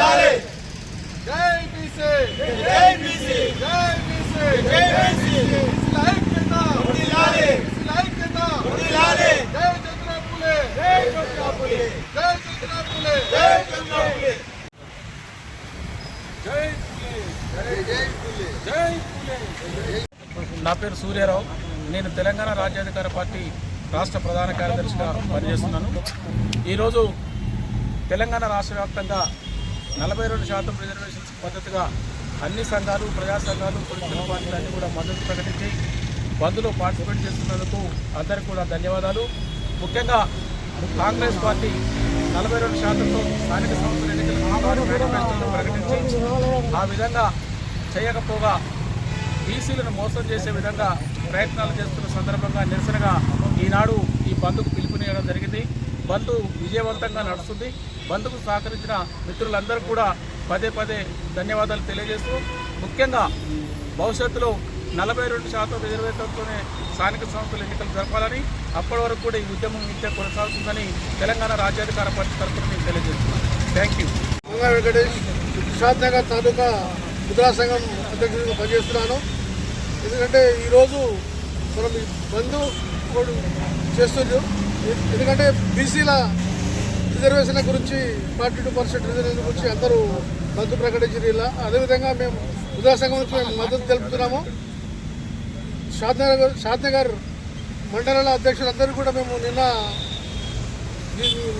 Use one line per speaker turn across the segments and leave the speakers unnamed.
జై బీసీ జై బీసీ. జై బీసీ. జై బీసీ ఐక్యత ఐక్యత జై చంద్రపులే జై చంద్రపులే జై చంద్రపులే జై చంద్రపులే జై జై పులే జై పులే
నా పేరు సూర్యారావు. నేను తెలంగాణ రాజ్యాధికార పార్టీ రాష్ట్ర ప్రధాన కార్యదర్శిగా పనిచేస్తున్నాను. ఈరోజు తెలంగాణ రాష్ట్ర వ్యాప్తంగా నలభై రెండు శాతం రిజర్వేషన్స్ మద్దతుగా అన్ని సంఘాలు ప్రజా సంఘాలు పొలిటికల్ పార్టీలు అన్నీ కూడా మద్దతు ప్రకటించి బంద్లో పార్టిసిపేట్ చేస్తున్నందుకు అందరికీ కూడా ధన్యవాదాలు. ముఖ్యంగా కాంగ్రెస్ పార్టీ నలభై రెండు శాతంతో స్థానిక సంస్థల ఎన్నికలు ప్రకటించి ఆ విధంగా చేయకపోగా బీసీలను మోసం చేసే విధంగా ప్రయత్నాలు చేస్తున్న సందర్భంగా నిరసనగా ఈనాడు ఈ బంద్కు పిలుపునియడం జరిగింది. బంద్ విజయవంతంగా నడుస్తుంది. బంద్కు సహకరించిన మిత్రులందరూ కూడా పదే పదే ధన్యవాదాలు తెలియజేస్తూ ముఖ్యంగా భవిష్యత్తులో నలభై రెండు శాతం రిజర్వేషన్తోనే స్థానిక సంస్థల ఎన్నికలు జరపాలని అప్పటి వరకు కూడా ఈ ఉద్యమం నిత్యం కొనసాగుతుందని తెలంగాణ రాజ్యాధికార పార్టీ తరఫున నేను తెలియజేస్తున్నాను. థ్యాంక్ యూ
వెంకటేష్ ప్రసాద్ నగర్ తాలూకా ముద్రా సంఘం అధ్యక్షుడిగా పనిచేస్తున్నాను. ఎందుకంటే ఈరోజు మనం బంధు కూడా చేస్తున్నాం ఎందుకంటే బీసీల రిజర్వేషన్ల గురించి ఫార్టీ టూ పర్సెంట్ రిజర్వేషన్ గురించి అందరూ మద్దతు ప్రకటించారు ఇలా. అదేవిధంగా మేము ముద్రా నుంచి మేము మద్దతు తెలుపుతున్నాము. షాద్నగర్ షాద్నగర్ మండలాల అధ్యక్షులందరూ కూడా మేము నిన్న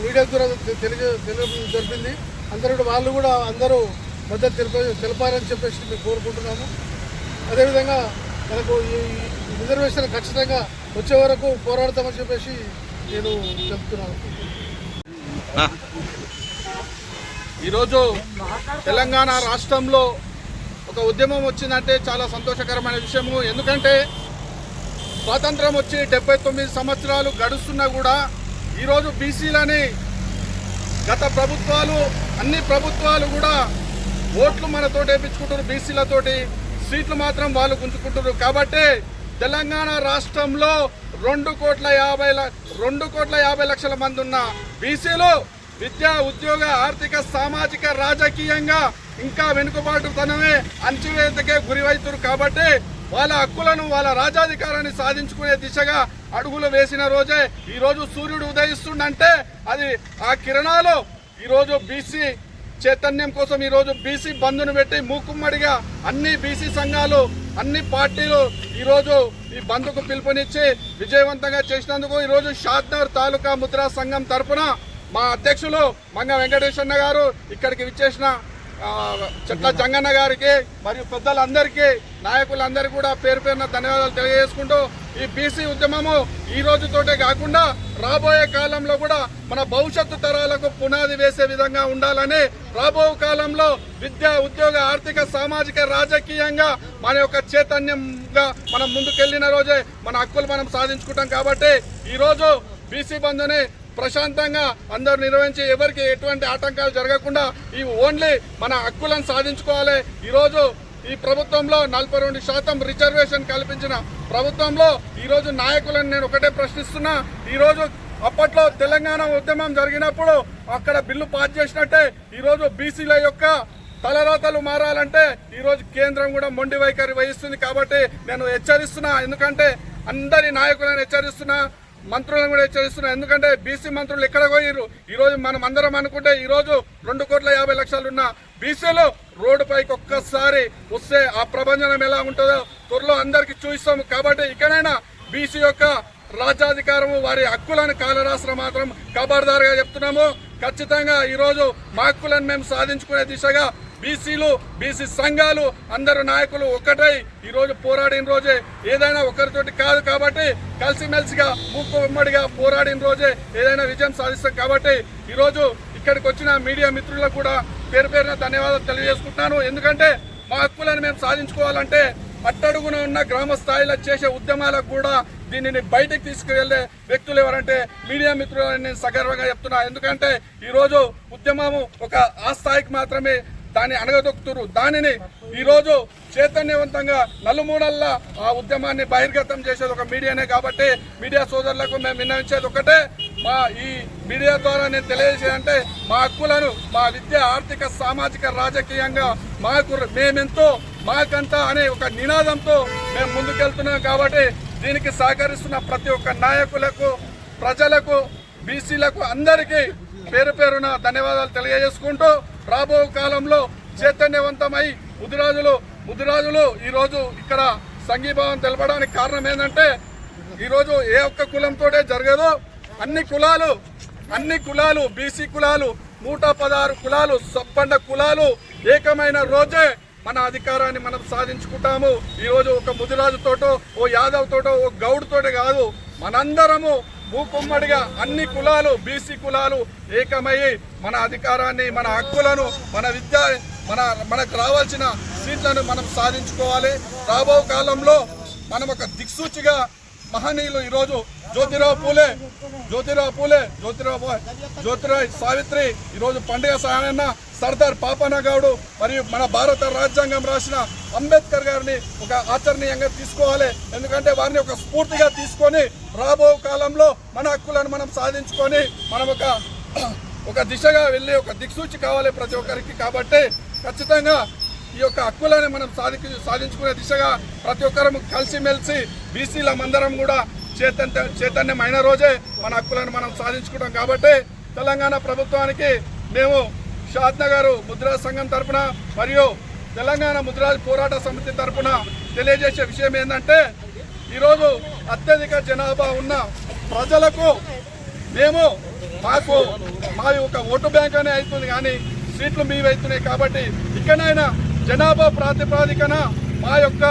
మీడియా ద్వారా తెలియ తెలియడం జరిపింది అందరూ కూడా వాళ్ళు కూడా అందరూ మద్దతు తెలిప తెలపాలని చెప్పేసి మేము కోరుకుంటున్నాము. అదేవిధంగా మనకు ఈ ఈ రిజర్వేషన్ ఖచ్చితంగా వచ్చే వరకు పోరాడతామని చెప్పేసి నేను చెప్తున్నాను.
ఈరోజు తెలంగాణ రాష్ట్రంలో ఒక ఉద్యమం వచ్చిందంటే చాలా సంతోషకరమైన విషయము. ఎందుకంటే స్వాతంత్రం వచ్చి డెబ్బై తొమ్మిది సంవత్సరాలు గడుస్తున్నా కూడా ఈరోజు బీసీలని గత ప్రభుత్వాలు అన్ని ప్రభుత్వాలు కూడా ఓట్లు మనతో వేయించుకుంటారు బీసీలతోటి సీట్లు మాత్రం వాళ్ళు గుంజుకుంటారు కాబట్టి తెలంగాణ రాష్ట్రంలో రెండు కోట్ల యాభై ల- రెండు కోట్ల యాభై లక్షల మంది ఉన్న బీసీలు విద్యా ఉద్యోగ ఆర్థిక సామాజిక రాజకీయంగా ఇంకా వెనుకబాటుతనమే అంచువేతకే గురివైతురు కాబట్టి వాళ్ళ హక్కులను వాళ్ళ రాజాధికారాన్ని సాధించుకునే దిశగా అడుగులు వేసిన రోజే ఈరోజు సూర్యుడు ఉదయిస్తుండంటే అది ఆ కిరణాలు ఈరోజు బీసీ చైతన్యం కోసం ఈరోజు బీసీ బంధును పెట్టి మూకుమ్మడిగా అన్ని బీసీ సంఘాలు అన్ని పార్టీలు ఈరోజు ఈ బంద్కు పిలుపునిచ్చి విజయవంతంగా చేసినందుకు ఈ రోజు షాద్నగర్ తాలూకా ముద్రా సంఘం తరపున మా అధ్యక్షులు మంగ వెంకటేశ్వరన్న గారు ఇక్కడికి విచ్చేసిన చెట్ల జంగన్న గారికి మరియు పెద్దలందరికీ నాయకులందరికీ కూడా పేరు పేరున ధన్యవాదాలు తెలియజేసుకుంటూ ఈ బీసీ ఉద్యమము ఈ రోజుతోటే కాకుండా రాబోయే కాలంలో కూడా మన భవిష్యత్తు తరాలకు పునాది వేసే విధంగా ఉండాలని రాబో కాలంలో విద్య ఉద్యోగ ఆర్థిక సామాజిక రాజకీయంగా మన యొక్క చైతన్యంగా మనం ముందుకెళ్ళిన రోజే మన హక్కులు మనం సాధించుకుంటాం కాబట్టి ఈరోజు బీసీ బంధుని ప్రశాంతంగా అందరూ నిర్వహించి ఎవరికి ఎటువంటి ఆటంకాలు జరగకుండా ఈ ఓన్లీ మన హక్కులను సాధించుకోవాలి. ఈరోజు ఈ ప్రభుత్వంలో నలభై రెండు శాతం రిజర్వేషన్ కల్పించిన ప్రభుత్వంలో ఈరోజు నాయకులను నేను ఒకటే ప్రశ్నిస్తున్నా. ఈరోజు అప్పట్లో తెలంగాణ ఉద్యమం జరిగినప్పుడు అక్కడ బిల్లు పాస్ చేసినట్టే ఈరోజు బీసీల యొక్క తలరాతలు మారాలంటే ఈరోజు కేంద్రం కూడా మొండి వైఖరి వహిస్తుంది కాబట్టి నేను హెచ్చరిస్తున్నా. ఎందుకంటే అందరి నాయకులను హెచ్చరిస్తున్నా. మంత్రులను కూడా హెచ్చరిస్తున్నా ఎందుకంటే బీసీ మంత్రులు ఎక్కడ పోయిర్రు? ఈరోజు మనం అందరం అనుకుంటే ఈరోజు రెండు కోట్ల యాభై లక్షలు ఉన్న బీసీలు రోడ్డుపైకి ఒక్కసారి వస్తే ఆ ప్రభంజనం ఎలా ఉంటుందో త్వరలో అందరికి చూపిస్తాము. కాబట్టి ఇకనైనా బీసీ యొక్క రాజ్యాధికారము వారి హక్కులను కాలరాసిన మాత్రం కబార్దారుగా చెప్తున్నాము. ఖచ్చితంగా ఈరోజు మా హక్కులను మేము సాధించుకునే దిశగా బీసీలు బీసీ సంఘాలు అందరు నాయకులు ఒక్కటై ఈరోజు పోరాడిన రోజే. ఏదైనా ఒకరితోటి కాదు కాబట్టి కలిసిమెలిసిగా ముక్కు ఉమ్మడిగా పోరాడిన రోజే ఏదైనా విజయం సాధిస్తాం కాబట్టి ఈరోజు ఇక్కడికి వచ్చిన మీడియా మిత్రులకు కూడా పేరు పేరున ధన్యవాదాలు తెలియజేసుకుంటున్నాను. ఎందుకంటే మా హక్కులను మేము సాధించుకోవాలంటే అట్టడుగున ఉన్న గ్రామ స్థాయిలో చేసే ఉద్యమాలకు కూడా దీనిని బయటకు తీసుకువెళ్ళే వ్యక్తులు ఎవరంటే మీడియా మిత్రులని నేను సగర్వంగా చెప్తున్నా. ఎందుకంటే ఈరోజు ఉద్యమము ఒక ఆ స్థాయికి మాత్రమే దాన్ని అణగదొక్కుతురు దానిని ఈరోజు చైతన్యవంతంగా నలుమూలల్లా ఆ ఉద్యమాన్ని బహిర్గతం చేసేది ఒక మీడియానే కాబట్టి మీడియా సోదరులకు మేము విన్నవించేది ఒకటే మా ఈ మీడియా ద్వారా నేను తెలియజేయాలంటే మా హక్కులను మా విద్య ఆర్థిక సామాజిక రాజకీయంగా మాకు మేమెంతో మాకంతా అనే ఒక నినాదంతో మేము ముందుకెళ్తున్నాం కాబట్టి దీనికి సహకరిస్తున్న ప్రతి ఒక్క నాయకులకు ప్రజలకు బీసీలకు అందరికీ పేరు పేరున ధన్యవాదాలు తెలియజేసుకుంటూ రాబో కాలంలో చైతన్యవంతమై ముదిరాజులు ముదిరాజులు ఈరోజు ఇక్కడ సంఘీభావం తెలపడానికి కారణం ఏంటంటే ఈరోజు ఏ ఒక్క కులంతోటే జరగదు. అన్ని కులాలు అన్ని కులాలు బీసీ కులాలు నూట పదహారు కులాలు సబ్బండ కులాలు ఏకమైన రోజే మన అధికారాన్ని మనం సాధించుకుంటాము. ఈరోజు ఒక ముదిరాజుతోటో ఓ యాదవ్ తోటో ఓ గౌడ్ తోటే కాదు. మనందరము భూకుమ్మడిగా అన్ని కులాలు బీసీ కులాలు ఏకమయ్యి మన అధికారాన్ని మన హక్కులను మన విద్య మన మనకు రావాల్సిన సీట్లను మనం సాధించుకోవాలి. రాబో కాలంలో మనం ఒక దిక్సూచిగా మహనీయులు ఈరోజు జ్యోతిరావు పూలే జ్యోతిరావు పూలే జ్యోతిరావు జ్యోతిరావు సావిత్రి ఈరోజు పండుగ సాయన్న సర్దార్ పాపనగౌడు మరియు మన భారత రాజ్యాంగం రాసిన అంబేద్కర్ గారిని ఒక ఆచరణీయంగా తీసుకోవాలి. ఎందుకంటే వారిని ఒక స్ఫూర్తిగా తీసుకొని రాబో కాలంలో మన హక్కులను మనం సాధించుకొని మనం ఒక ఒక దిశగా వెళ్ళి ఒక దిక్సూచి కావాలి ప్రతి ఒక్కరికి కాబట్టి ఖచ్చితంగా ఈ యొక్క హక్కులని మనం సాధి సాధించుకునే దిశగా ప్రతి ఒక్కరం కలిసిమెలిసి బీసీల మందరం కూడా చైతన్య చైతన్యమైన రోజే మన హక్కులను మనం సాధించుకుంటాం కాబట్టి తెలంగాణ ప్రభుత్వానికి మేము షాద్నగారు నగర్ ముద్రా సంఘం తరపున మరియు తెలంగాణ ముద్రా పోరాట సమితి తరపున తెలియజేసే విషయం ఏంటంటే ఈరోజు అత్యధిక జనాభా ఉన్న ప్రజలకు మేము మాకు మా యొక్క ఓటు బ్యాంక్ అనే అవుతుంది కానీ సీట్లు మేవైతున్నాయి కాబట్టి ఇకనైనా జనాభా ప్రాతిపాదికన మా యొక్క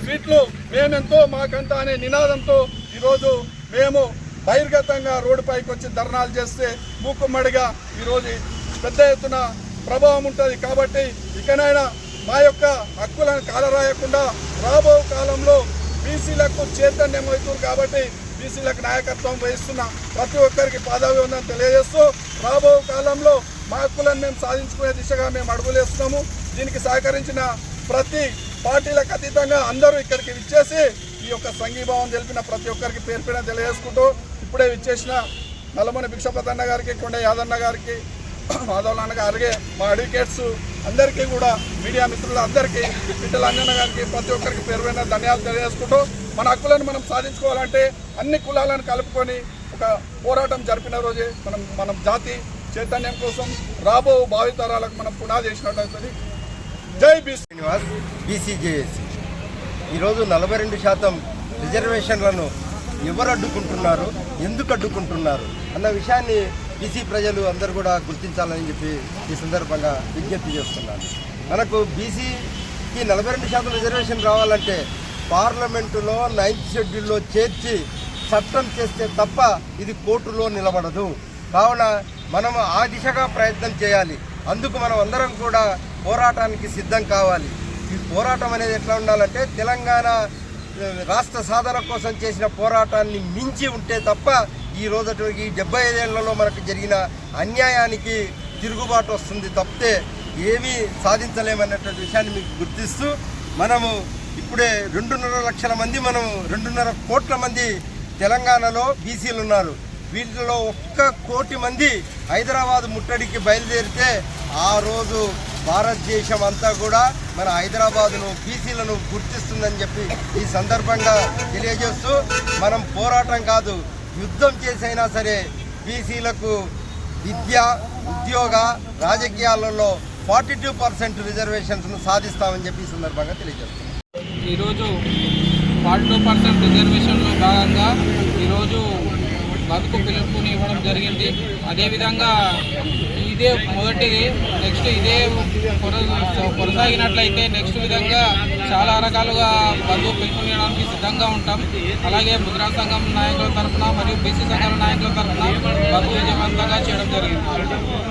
సీట్లు మేమెంతో మాకంత అనే నినాదంతో ఈరోజు మేము బహిర్గతంగా రోడ్డుపైకి వచ్చి ధర్నాలు చేస్తే మూకుమ్మడిగా ఈరోజు పెద్ద ఎత్తున ప్రభావం ఉంటుంది. కాబట్టి ఇకనైనా మా యొక్క హక్కులను కాలరాయకుండా రాబో కాలంలో బీసీలకు చైతన్యం అవుతుంది కాబట్టి బీసీలకు నాయకత్వం వహిస్తున్న ప్రతి ఒక్కరికి పాదవి ఉందని తెలియజేస్తూ రాబో కాలంలో మా హక్కులను మేము సాధించుకునే దిశగా మేము అడుగులేస్తున్నాము దీనికి సహకరించిన ప్రతి పార్టీలకు అతీతంగా అందరూ ఇక్కడికి విచ్చేసి ఈ యొక్క సంఘీభావం తెలిపిన ప్రతి ఒక్కరికి పేరు తెలియజేసుకుంటూ ఇప్పుడే విచ్చేసిన నల్లమణి భిక్షపతన్న గారికి కొండ యాదన్న గారికి మాధవ్ నాన్న అలాగే మా అడ్వకేట్స్ అందరికీ కూడా మీడియా మిత్రులు అందరికీ పిట్టల అంజన్న గారికి ప్రతి ఒక్కరికి పేరుపైన ధన్యాలు తెలియజేసుకుంటూ మన హక్కులను మనం సాధించుకోవాలంటే అన్ని కులాలను కలుపుకొని ఒక పోరాటం జరిపిన రోజే మనం మనం జాతి చైతన్యం కోసం రాబో భావితరాలకు మనం పునాది చేసినట్టు అవుతుంది జై బీసీ
శ్రీనివాస్ బీసీజేఎస్ ఈరోజు నలభై రెండు శాతం రిజర్వేషన్లను ఎవరు అడ్డుకుంటున్నారు ఎందుకు అడ్డుకుంటున్నారు అన్న విషయాన్ని బీసీ ప్రజలు అందరూ కూడా గుర్తించాలని చెప్పి ఈ సందర్భంగా విజ్ఞప్తి చేస్తున్నాను. మనకు బీసీకి నలభై రెండు శాతం రిజర్వేషన్ రావాలంటే పార్లమెంటులో నైన్త్ షెడ్యూల్లో చేర్చి చట్టం చేస్తే తప్ప ఇది కోర్టులో నిలబడదు. కావున మనం ఆ దిశగా ప్రయత్నం చేయాలి. అందుకు మనం అందరం కూడా పోరాటానికి సిద్ధం కావాలి. ఈ పోరాటం అనేది ఎట్లా ఉండాలంటే తెలంగాణ రాష్ట్ర సాధన కోసం చేసిన పోరాటాన్ని మించి ఉంటే తప్ప ఈ రోజు ఈ డెబ్బై ఐదేళ్ళలో మనకు జరిగిన అన్యాయానికి తిరుగుబాటు వస్తుంది తప్పితే ఏమీ సాధించలేమన్నటువంటి విషయాన్ని మీకు గుర్తిస్తూ మనము ఇప్పుడే రెండున్నర లక్షల మంది మనం రెండున్నర కోట్ల మంది తెలంగాణలో బీసీలు ఉన్నారు. వీటిలో ఒక్క కోటి మంది హైదరాబాద్ ముట్టడికి బయలుదేరితే ఆ రోజు భారతదేశం అంతా కూడా మన హైదరాబాదును బీసీలను గుర్తిస్తుందని చెప్పి ఈ సందర్భంగా తెలియజేస్తూ మనం పోరాటం కాదు యుద్ధం చేసైనా సరే బీసీలకు విద్య ఉద్యోగ రాజకీయాలలో ఫార్టీ టూ పర్సెంట్ రిజర్వేషన్స్ను సాధిస్తామని చెప్పి సందర్భంగా తెలియజేస్తున్నాం.
ఈరోజు ఫార్టీ టూ పర్సెంట్ రిజర్వేషన్లో భాగంగా ఈరోజు బతుకు పిలుపుని ఇవ్వడం జరిగింది. అదేవిధంగా ఇదే మొదటిది నెక్స్ట్ ఇదే కొనసాగినట్లయితే నెక్స్ట్ విధంగా చాలా రకాలుగా బంధువు పిలుపునివ్వడానికి సిద్ధంగా ఉంటాం. అలాగే ముద్రా సంఘం నాయకుల తరఫున మరియు బీసీ సంఘాల నాయకుల తరఫున బంధువు విజయవంతంగా చేయడం జరిగింది.